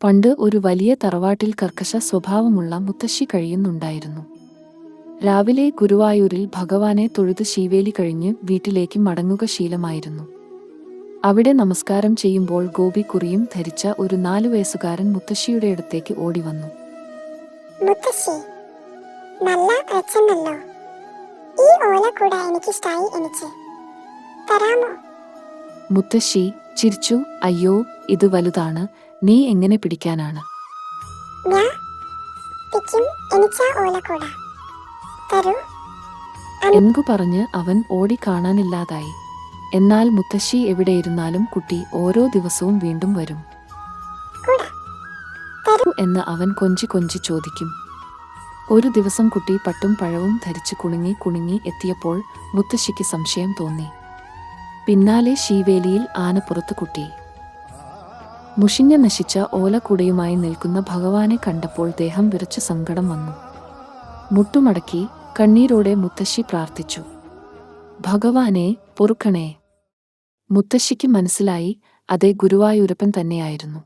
പണ്ട് ഒരു വലിയ തറവാട്ടിൽ കർക്കശ സ്വഭാവമുള്ള മുത്തശ്ശി കഴിയുന്നുണ്ടായിരുന്നു. രാവിലെ ഗുരുവായൂരിൽ ഭഗവാനെ തൊഴുത് ശീവേലി കഴിഞ്ഞ് വീട്ടിലേക്ക് മടങ്ങുക ശീലമായിരുന്നു. അവിടെ നമസ്കാരം ചെയ്യുമ്പോൾ ഗോപിക്കുറിയും ധരിച്ച ഒരു നാലു വയസ്സുകാരൻ മുത്തശ്ശിയുടെ അടുത്തേക്ക് ഓടി വന്നു മുത്തശ്ശി നല്ല ഈ ഓല കൂടെ എനിക്കിഷ്ടായി എനിക്ക് തരാമോ? മുത്തശ്ശി ചിരിച്ചു അയ്യോ ഇത് വലുതാണ്. നീ എങ്ങനെ പിടിക്കാനാണ്? എൻകു പറഞ്ഞ് അവൻ ഓടി കാണാനില്ലാതായി. എന്നാൽ മുത്തശ്ശി എവിടെയിരുന്നാലും കുട്ടി ഓരോ ദിവസവും വീണ്ടും വരും. എന്ന് അവൻ കൊഞ്ചി കൊഞ്ചി ചോദിക്കും. ഒരു ദിവസം കുട്ടി പട്ടും പഴവും ധരിച്ച് കുണുങ്ങി കുണുങ്ങി എത്തിയപ്പോൾ മുത്തശ്ശിക്ക് സംശയം തോന്നി. പിന്നാലെ ശീവേലിയിൽ ആനപ്പുറത്ത് കുട്ടി. മുഷിഞ്ഞ നശിച്ച ഓലക്കുടയുമായി നിൽക്കുന്ന ഭഗവാനെ കണ്ടപ്പോൾ ദേഹം വിറച്ച സങ്കടം വന്നു. മുട്ടുമടക്കി കണ്ണീരോടെ മുത്തശ്ശി പ്രാർത്ഥിച്ചു. ഭഗവാനെ പൊറുക്കണേ. മുത്തശ്ശിക്ക് മനസ്സിലായി അതേ ഗുരുവായൂരപ്പൻ തന്നെയായിരുന്നു.